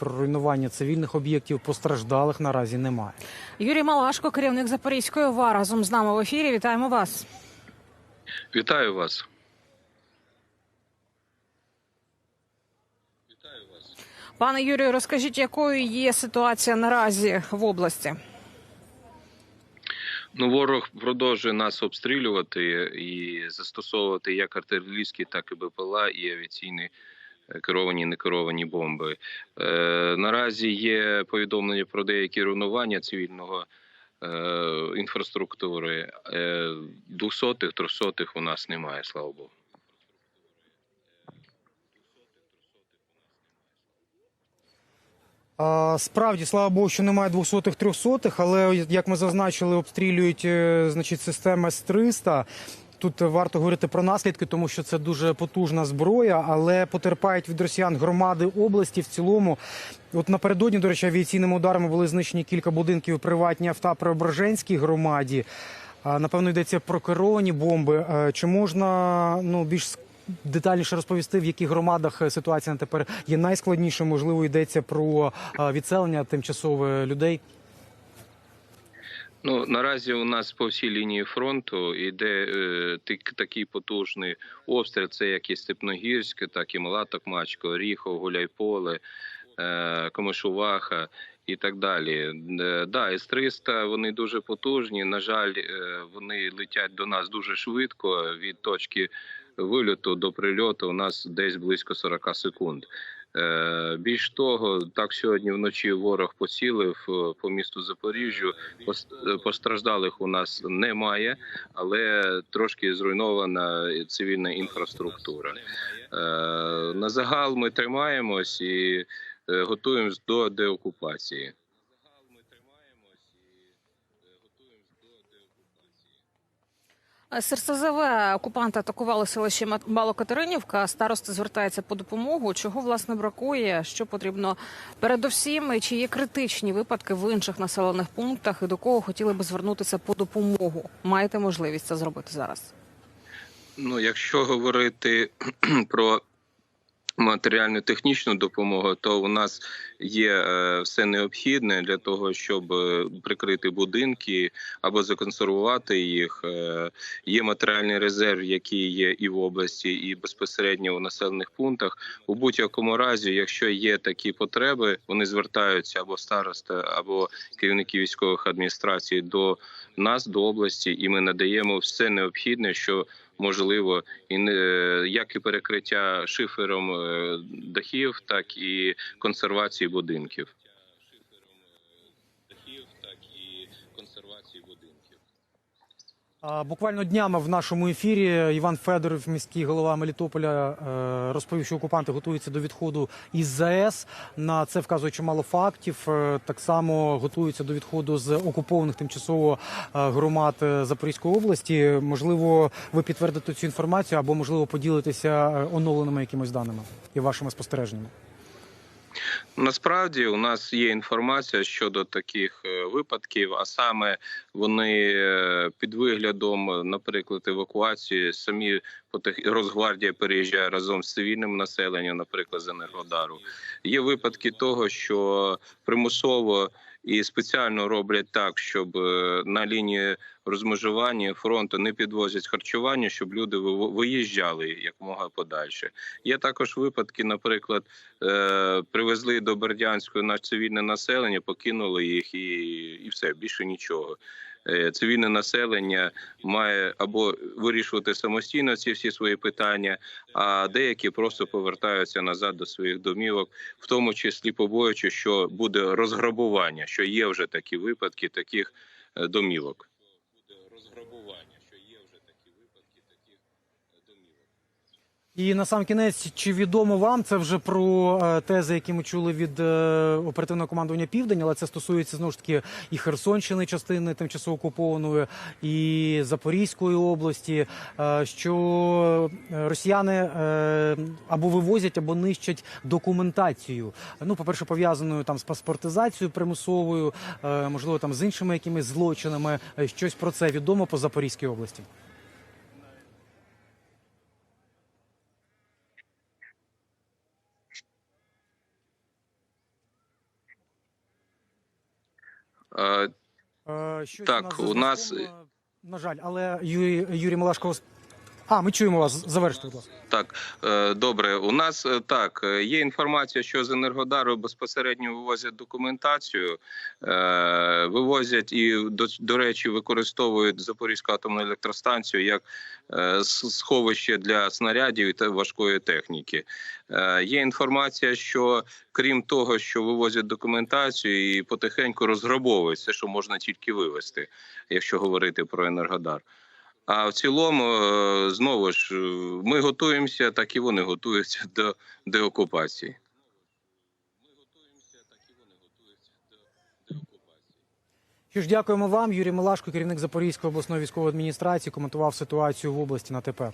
про руйнування цивільних об'єктів. Постраждалих наразі немає. Юрій Малашко, керівник Запорізької ОВА, разом з нами в ефірі. Вітаємо вас. Вітаю вас. Вітаю вас. Пане Юрію, розкажіть, якою є ситуація наразі в області? Ну, ворог продовжує нас обстрілювати і застосовувати як артилерійські, так і БПЛА, і авіаційні е, керовані і некеровані бомби. Е, наразі є повідомлення про деякі руйнування цивільного е, інфраструктури. Е, двохсотих, трьохсотих у нас немає, слава Богу. Справді, слава Богу, що немає 200-х, 300-х, але як ми зазначили, обстрілюють значить, система С-300. Тут варто говорити про наслідки, тому що це дуже потужна зброя, але потерпають від росіян громади області в цілому. От напередодні, до речі, авіаційними ударами були знищені кілька будинків у приватній авто Преображенській громаді. Напевно, йдеться про керовані бомби. Чи можна ну більш детальніше розповісти, в яких громадах е, ситуація на тепер є найскладніше? Можливо, йдеться про відселення тимчасове людей. Ну наразі у нас по всій лінії фронту йде е, такий потужний обстріл. Це як і Степногірське, так і Мала Токмачка, Оріхов, Гуляйполе, е, Комишуваха і так далі. Е, да, С-300 вони дуже потужні. На жаль, е, вони летять до нас дуже швидко. Від точки вильоту до прильоту у нас десь близько 40 секунд. Е, Більш того, так сьогодні вночі ворог поцілив е, по місту Запоріжжю. Е, Постраждалих у нас немає, але трошки зруйнована цивільна інфраструктура. На загал ми тримаємось і готуємось до деокупації. З РСЗВ окупанти атакували селище Малокатеринівка. Староста звертається по допомогу. Чого власне бракує? Що потрібно передовсім? Чи є критичні випадки в інших населених пунктах? І до кого хотіли би звернутися по допомогу? Маєте можливість це зробити зараз? Ну, якщо говорити про матеріальну технічну допомогу, то у нас є е, все необхідне для того, щоб е, прикрити будинки або законсервувати їх. Е, Є матеріальний резерв, який є і в області, і безпосередньо у населених пунктах. У будь-якому разі, якщо є такі потреби, вони звертаються або староста, або керівники військових адміністрацій до нас, до області, і ми надаємо все необхідне, що можливо, і не як і перекриття шифером е, дахів, так і консервації будинків. Дахів, так і консервації будинків. А, Буквально днями в нашому ефірі Іван Федоров, міський голова Мелітополя, е, розповів, що окупанти готуються до відходу із ЗАЕС. На це вказує чимало фактів. Е, Так само готуються до відходу з окупованих тимчасово е, громад Запорізької області. Можливо, ви підтвердите цю інформацію або можливо поділитеся оновленими якимось даними і вашими спостереженнями. Насправді у нас є інформація щодо таких е, випадків, а саме вони е, під виглядом, е, наприклад, евакуації самі Росгвардія переїжджає разом з цивільним населенням, наприклад, з Енергодару. Є випадки того, що примусово і спеціально роблять так, щоб е, на лінії розмежування фронту не підвозять харчування, щоб люди ви- виїжджали якомога подальше. Є також випадки, наприклад, е, привезли до Бердянської наш цивільне населення, покинули їх і, і все більше нічого. Е, Цивільне населення має або вирішувати самостійно ці всі свої питання, а деякі просто повертаються назад до своїх домівок, в тому числі побоюючи, що буде розграбування, що є вже такі випадки таких е, домівок. Буде розграбування, що є вже такі випадки таких домівок. І на сам кінець, чи відомо вам це вже про е, тези, які ми чули від е, оперативного командування Південь, але це стосується знову ж таки і Херсонщини, частини тимчасово окупованої, і Запорізької області. е, що росіяни або вивозять, або нищать документацію. Ну, по-перше, пов'язаною там з паспортизацією примусовою, можливо, там з іншими якимись злочинами. Щось про це відомо по Запорізькій області. Щось Так, у нас- е, на жаль, але Юрій, Юрій Малашко... А, ми чуємо вас. Завершите, будь ласка. Так, е, добре. У нас е, так е, є інформація, що з Енергодару безпосередньо вивозять документацію, вивозять і до, до речі, використовують Запорізьку атомну електростанцію як сховище для снарядів та важкої техніки. Є інформація, що крім того, що вивозять документацію і потихеньку розграбовують все, що можна тільки вивезти, якщо говорити про Енергодар. А в цілому, е, знову ж, е, ми готуємося, так і вони готуються до деокупації. Що ж, дякуємо вам. Юрій Малашко, керівник Запорізької обласної військової адміністрації, коментував ситуацію в області на ТП.